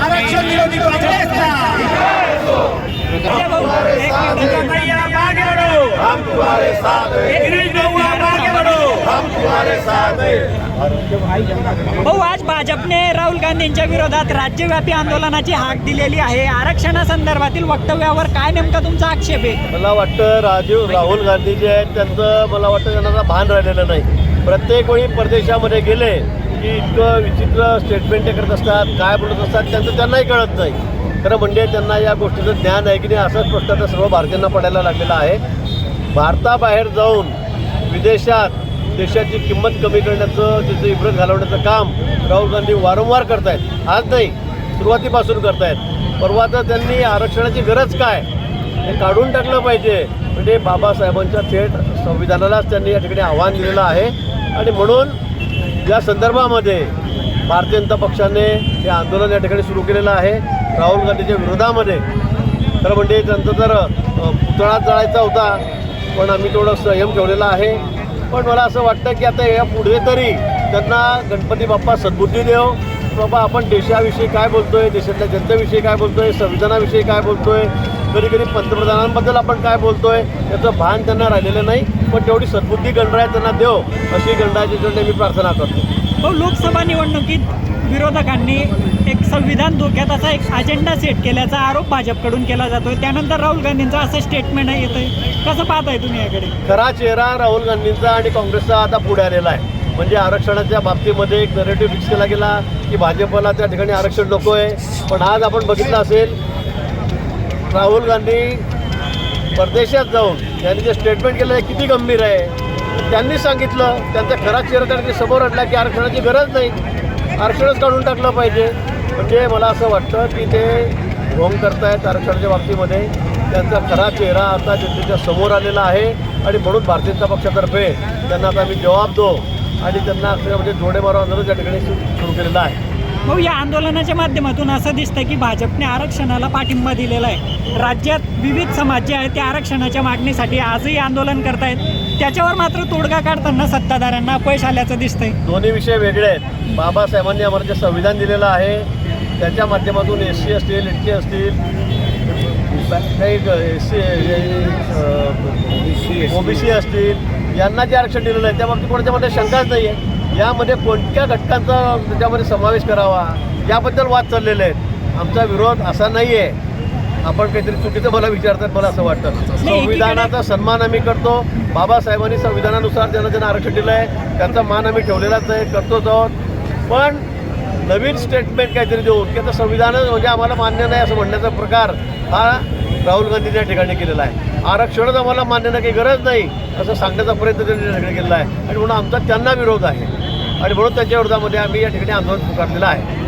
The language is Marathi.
आरक्षण विरोधी भाऊ आज भाजपने राहुल गांधींच्या विरोधात राज्यव्यापी आंदोलनाची हाक दिलेली आहे. आरक्षणासंदर्भातील वक्तव्यावर काय नेमका तुमचा आक्षेप आहे? मला वाटतं राजीव राहुल गांधी जे आहेत त्यांचं मला वाटतं त्यांना भान राहिलेलं नाही. प्रत्येक वेळी परदेशामध्ये गेले की इतकं विचित्र स्टेटमेंट ते करत असतात काय बोलत असतात त्यांचं त्यांनाही कळत नाही. खरं म्हणजे त्यांना या गोष्टीचं ज्ञान आहे की नाही असंच प्रश्न आता सर्व भारतीयांना पडायला लागलेला आहे. भारताबाहेर जाऊन विदेशात देशाची किंमत कमी करण्याचं त्याचं इब्रत घालवण्याचं काम राहुल गांधी वारंवार करतायत. आज नाही सुरुवातीपासून करतायत. परवा तर त्यांनी आरक्षणाची गरज काय हे काढून टाकलं पाहिजे. म्हणजे बाबासाहेबांच्या थेट संविधानालाच त्यांनी या ठिकाणी आव्हान दिलेलं आहे. आणि म्हणून या संदर्भामध्ये भारतीय जनता पक्षाने हे आंदोलन या ठिकाणी सुरू केलेलं आहे. राहुल गांधीच्या विरोधामध्ये. खरं म्हणजे त्यांचा तर पुतळा जळायचा होता पण आम्ही थोडं संयम ठेवलेला आहे. पण मला असं वाटतं की आता या पुढे तरी त्यांना गणपती बाप्पा सद्बुद्धी देव बाबा आपण देशाविषयी काय बोलतोय देशातल्या जनतेविषयी काय बोलतोय संविधानाविषयी काय बोलतोय कधी कधी पंतप्रधानांबद्दल आपण काय बोलतोय याचं भान त्यांना राहिलेलं नाही पण तेवढी सद्बुद्धी गणराय त्यांना देव अशी गणरायाची चरणी मी प्रार्थना करतो. भाऊ लोकसभा निवडणुकीत विरोधकांनी एक संविधान धोक्यात असा एक अजेंडा सेट केल्याचा आरोप भाजपकडून केला जातोय. त्यानंतर राहुल गांधींचं असं स्टेटमेंट येतंय कसं पाहताय तुम्ही याकडे? खरा चेहरा राहुल गांधींचा आणि काँग्रेसचा आता पुढे आलेला आहे. म्हणजे आरक्षणाच्या बाबतीमध्ये एक नरेटिव्ह फिक्स केला गेला की भाजपला त्या ठिकाणी आरक्षण नको आहे पण आज आपण बघितलं असेल राहुल गांधी परदेशात जाऊन त्यांनी जे स्टेटमेंट केलं आहे किती गंभीर आहे त्यांनी सांगितलं त्यांचा खरा चेहरा त्यांनी समोर आणला की आरक्षणाची गरज नाही. आरक्षणच काढून टाकलं पाहिजे. म्हणजे मला असं वाटतं की ते ढोंग करतायत आरक्षणाच्या बाबतीमध्ये. त्यांचा खरा चेहरा आता जनतेच्या समोर आलेला आहे आणि म्हणून भारतीय जनता पक्षातर्फे त्यांना आता मी जबाब दो आणि त्यांना अक्षरशः म्हणजे जोडे मारा आंदोलन त्या ठिकाणी सुरू केलेलं आहे. भाऊ या आंदोलनाच्या माध्यमातून असं दिसतंय की भाजपने आरक्षणाला पाठिंबा दिलेला आहे. राज्यात विविध समाज जे आहेत ते आरक्षणाच्या मागणीसाठी आजही आंदोलन करतायत. त्याच्यावर मात्र तोडगा काढताना सत्ताधाऱ्यांना अपयश आल्याचं दिसतंय. दोन्ही विषय वेगळे आहेत. बाबासाहेबांनी आम्हाला जे संविधान दिलेलं आहे त्याच्या माध्यमातून एस सी असतील एस टी असतील काही एस सी ओबीसी असतील यांना जे आरक्षण दिलेलं आहे त्या बाबतीत कोणाच्यामध्ये शंकाच नाही आहे यामध्ये कोणत्या घटकांचा त्याच्यामध्ये समावेश करावा याबद्दल वाद चाललेले आहेत. आमचा विरोध असा नाही आहे आपण काहीतरी चुकीचं मला विचारतात मला असं वाटतं. संविधानाचा सन्मान आम्ही करतो. बाबासाहेबांनी संविधानानुसार ज्यांना ज्यांना आरक्षण दिलं आहे त्यांचा मान आम्ही ठेवलेलाच आहे करतोच आहोत. पण नवीन स्टेटमेंट काहीतरी देऊन की आता संविधानच म्हणजे आम्हाला मान्य नाही असं म्हणण्याचा प्रकार हा राहुल गांधी त्या ठिकाणी केलेला आहे. आरक्षणच आम्हाला मान्य नाही काही गरज नाही असं सांगण्याचा प्रयत्न त्यांनी ठिकाणी केलेला आहे. आणि म्हणून आमचा त्यांना विरोध आहे. आणि म्हणून त्यांच्या विरोधामध्ये आम्ही या ठिकाणी आंदोलन पुकारलेलं आहे.